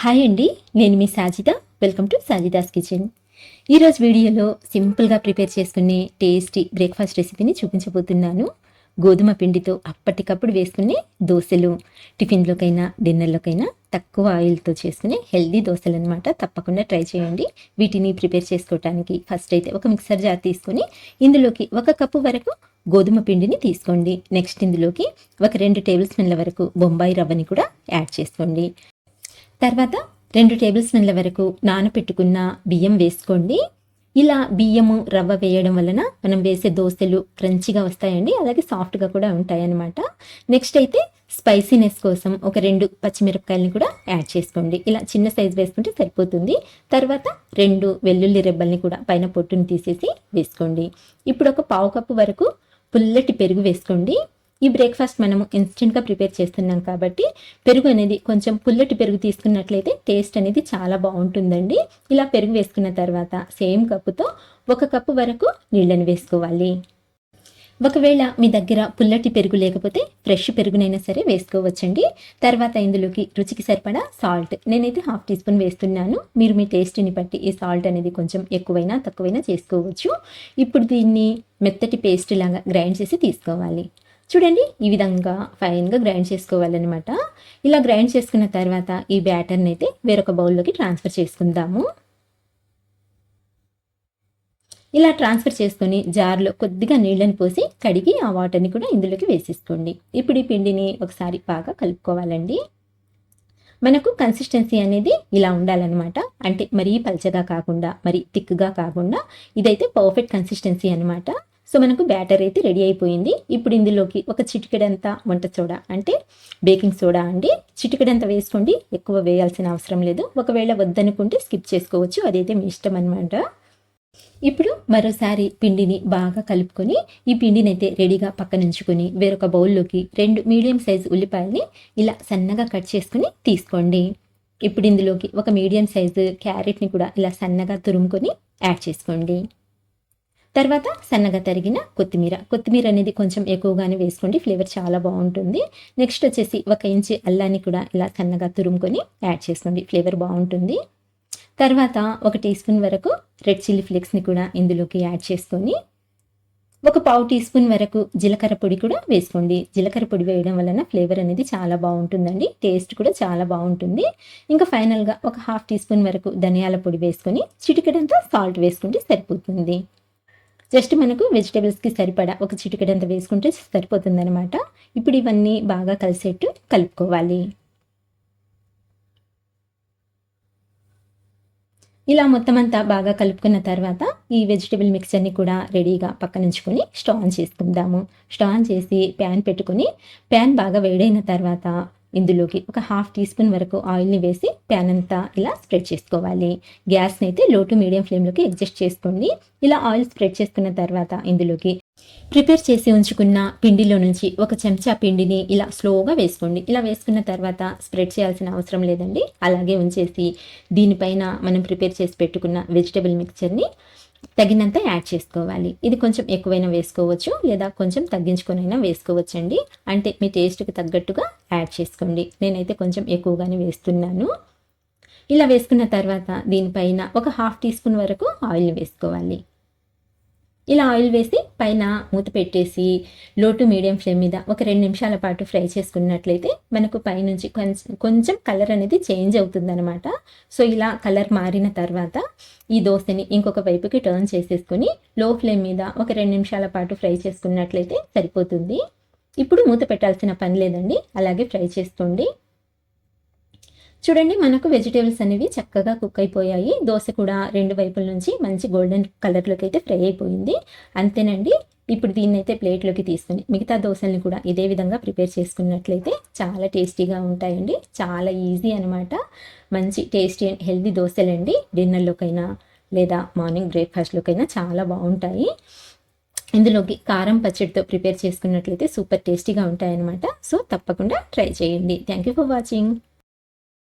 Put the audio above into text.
Hi అండి నేను మీ Sajida. Welcome to Sajida's kitchen. ఈరోజు వీడియోలో సింపుల్గా ప్రిపేర్ చేసుకునే టేస్టీ బ్రేక్ఫాస్ట్ రెసిపీని చూపించబోతున్నాను. గోధుమ పిండితో అప్పటికప్పుడు వేసుకునే దోశలు టిఫిన్లోకైనా డిన్నర్లోకైనా తక్కువ ఆయిల్తో చేసుకునే హెల్దీ దోశలు అనమాట తప్పకుండా ట్రై చేయండి. వీటిని ప్రిపేర్ చేసుకోవడానికి ఫస్ట్ అయితే ఒక మిక్సర్ జార్ తీసుకొని ఇందులోకి ఒక కప్పు వరకు గోధుమ పిండిని తీసుకోండి. నెక్స్ట్ ఇందులోకి ఒక రెండు టేబుల్ స్పూన్ల వరకు బొంబాయి రవ్వని కూడా యాడ్ చేసుకోండి. తర్వాత రెండు టేబుల్ స్పూన్ల వరకు నానపెట్టుకున్న బియ్యం వేసుకోండి. ఇలా బియ్యము రవ్వ వేయడం వలన మనం వేసే దోశలు క్రంచిగా వస్తాయండి. అలాగే సాఫ్ట్గా కూడా ఉంటాయన్నమాట. నెక్స్ట్ అయితే స్పైసీనెస్ కోసం ఒక రెండు పచ్చిమిరపకాయలని కూడా యాడ్ చేసుకోండి. ఇలా చిన్న సైజు వేసుకుంటే సరిపోతుంది. తర్వాత రెండు వెల్లుల్లి రెబ్బల్ని కూడా పైన పొట్టుని తీసేసి వేసుకోండి. ఇప్పుడు ఒక పావు కప్పు వరకు పుల్లటి పెరుగు వేసుకోండి. ఈ బ్రేక్ఫాస్ట్ మనము ఇన్స్టెంట్గా ప్రిపేర్ చేస్తున్నాం కాబట్టి పెరుగు అనేది కొంచెం పుల్లటి పెరుగు తీసుకున్నట్లయితే టేస్ట్ అనేది చాలా బాగుంటుందండి. ఇలా పెరుగు వేసుకున్న తర్వాత సేమ్ కప్పుతో ఒక కప్పు వరకు నీళ్ళని వేసుకోవాలి. ఒకవేళ మీ దగ్గర పుల్లటి పెరుగు లేకపోతే ఫ్రెష్ పెరుగునైనా సరే వేసుకోవచ్చండి. తర్వాత ఇందులోకి రుచికి సరిపడా సాల్ట్ నేనైతే హాఫ్ టీ స్పూన్ వేస్తున్నాను. మీరు మీ టేస్ట్ని బట్టి ఈ సాల్ట్ అనేది కొంచెం ఎక్కువైనా తక్కువైనా చేసుకోవచ్చు. ఇప్పుడు దీన్ని మెత్తటి పేస్ట్ లాగా గ్రైండ్ చేసి తీసుకోవాలి. చూడండి ఈ విధంగా ఫైన్గా గ్రైండ్ చేసుకోవాలన్నమాట. ఇలా గ్రైండ్ చేసుకున్న తర్వాత ఈ బ్యాటర్ని అయితే వేరొక బౌల్లోకి ట్రాన్స్ఫర్ చేసుకుందాము. ఇలా ట్రాన్స్ఫర్ చేసుకొని జార్లో కొద్దిగా నీళ్ళని పోసి కడిగి ఆ వాటర్ని కూడా ఇందులోకి వేసేసుకోండి. ఇప్పుడు ఈ పిండిని ఒకసారి బాగా కలుపుకోవాలండి. మనకు కన్సిస్టెన్సీ అనేది ఇలా ఉండాలన్నమాట. అంటే మరీ పల్చగా కాకుండా మరీ థిక్గా కాకుండా ఇదైతే పర్ఫెక్ట్ కన్సిస్టెన్సీ అనమాట సో మనకు బ్యాటర్ అయితే రెడీ అయిపోయింది. ఇప్పుడు ఇందులోకి ఒక చిటికెడంతా వంట సోడా అంటే బేకింగ్ సోడా అండి. చిటికెడంత వేసుకోండి. ఎక్కువ వేయాల్సిన అవసరం లేదు. ఒకవేళ వద్దనుకుంటే స్కిప్ చేసుకోవచ్చు. అదైతే మీ ఇష్టం అనమాట ఇప్పుడు మరోసారి పిండిని బాగా కలుపుకొని ఈ పిండిని అయితే రెడీగా పక్కనుంచుకొని వేరొక బౌల్లోకి రెండు మీడియం సైజ్ ఉల్లిపాయల్ని ఇలా సన్నగా కట్ చేసుకుని తీసుకోండి. ఇప్పుడు ఇందులోకి ఒక మీడియం సైజు క్యారెట్ని కూడా ఇలా సన్నగా తురుముకొని యాడ్ చేసుకోండి. తర్వాత సన్నగా తరిగిన కొత్తిమీర. కొత్తిమీర అనేది కొంచెం ఎక్కువగానే వేసుకోండి ఫ్లేవర్ చాలా బాగుంటుంది. నెక్స్ట్ వచ్చేసి ఒక ఇంచి అల్లాన్ని కూడా ఇలా సన్నగా తురుముకొని యాడ్ చేసుకోండి ఫ్లేవర్ బాగుంటుంది. తర్వాత ఒక టీ స్పూన్ వరకు రెడ్ చిల్లీ ఫ్లేక్స్ని కూడా ఇందులోకి యాడ్ చేసుకొని ఒక పావు టీ స్పూన్ వరకు జీలకర్ర పొడి కూడా వేసుకోండి. జీలకర్ర పొడి వేయడం వలన ఫ్లేవర్ అనేది చాలా బాగుంటుందండి టేస్ట్ కూడా చాలా బాగుంటుంది. ఇంకా ఫైనల్గా ఒక హాఫ్ టీ స్పూన్ వరకు ధనియాల పొడి వేసుకొని చిటికెడంతా సాల్ట్ వేసుకుంటే సరిపోతుంది. జస్ట్ మనకు వెజిటేబుల్స్కి సరిపడా ఒక చిటికెడంత వేసుకుంటే సరిపోతుందనమాట ఇప్పుడు ఇవన్నీ బాగా కలిసేట్టు కలుపుకోవాలి. ఇలా మొత్తం అంతా బాగా కలుపుకున్న తర్వాత ఈ వెజిటేబుల్ మిక్చర్ని కూడా రెడీగా పక్కనుంచుకొని స్టవ్ ఆన్ చేసుకుందాము. స్టవ్ ఆన్ చేసి ప్యాన్ పెట్టుకొని ప్యాన్ బాగా వేడైన తర్వాత ఇందులోకి ఒక హాఫ్ టీ స్పూన్ వరకు ఆయిల్ని వేసి ప్యాన్ అంతా ఇలా స్ప్రెడ్ చేసుకోవాలి. గ్యాస్ని అయితే లో టు మీడియం ఫ్లేమ్లోకి అడ్జస్ట్ చేసుకోండి. ఇలా ఆయిల్ స్ప్రెడ్ చేసుకున్న తర్వాత ఇందులోకి ప్రిపేర్ చేసి ఉంచుకున్న పిండిలో నుంచి ఒక చెంచా పిండిని ఇలా స్లోగా వేసుకోండి. ఇలా వేసుకున్న తర్వాత స్ప్రెడ్ చేయాల్సిన అవసరం లేదండి. అలాగే ఉంచేసి దీనిపైన మనం ప్రిపేర్ చేసి పెట్టుకున్న వెజిటబుల్ మిక్చర్ని తగినంత యాడ్ చేసుకోవాలి. ఇది కొంచెం ఎక్కువైనా వేసుకోవచ్చు లేదా కొంచెం తగ్గించుకొనైనా వేసుకోవచ్చండి. అంటే మీ టేస్ట్కి తగ్గట్టుగా యాడ్ చేసుకోండి. నేనైతే కొంచెం ఎక్కువగానే వేస్తున్నాను. ఇలా వేసుకున్న తర్వాత దీనిపైన ఒక హాఫ్ టీ స్పూన్ వరకు ఆయిల్ వేసుకోవాలి. ఇలా ఆయిల్ వేసి పైన మూత పెట్టేసి లో టు మీడియం ఫ్లేమ్ మీద ఒక రెండు నిమిషాల పాటు ఫ్రై చేసుకున్నట్లయితే మనకు పైనుంచి కొంచెం కొంచెం కలర్ అనేది చేంజ్ అవుతుందన్నమాట. సో ఇలా కలర్ మారిన తర్వాత ఈ దోశని ఇంకొక వైపుకి టర్న్ చేసేసుకొని లో ఫ్లేమ్ మీద ఒక రెండు నిమిషాల పాటు ఫ్రై చేసుకున్నట్లయితే సరిపోతుంది. ఇప్పుడు మూత పెట్టాల్సిన పని లేదండి. అలాగే ఫ్రై చేసుకోండి. చూడండి మనకు వెజిటేబుల్స్ అనేవి చక్కగా కుక్ అయిపోయాయి. దోశ కూడా రెండు వైపుల నుంచి మంచి గోల్డెన్ కలర్లోకి అయితే ఫ్రై అయిపోయింది. అంతేనండి ఇప్పుడు దీన్ని అయితే ప్లేట్లోకి తీసుకుని మిగతా దోశల్ని కూడా ఇదే విధంగా ప్రిపేర్ చేసుకున్నట్లయితే చాలా టేస్టీగా ఉంటాయండి. చాలా ఈజీ అనమాట మంచి టేస్టీ అండ్ హెల్దీ దోశలండి. డిన్నర్లోకైనా లేదా మార్నింగ్ బ్రేక్ఫాస్ట్లోకైనా చాలా బాగుంటాయి. ఇందులోకి కారం పచ్చడితో ప్రిపేర్ చేసుకున్నట్లయితే సూపర్ టేస్టీగా ఉంటాయన్నమాట. సో తప్పకుండా ట్రై చేయండి. Thank you for watching.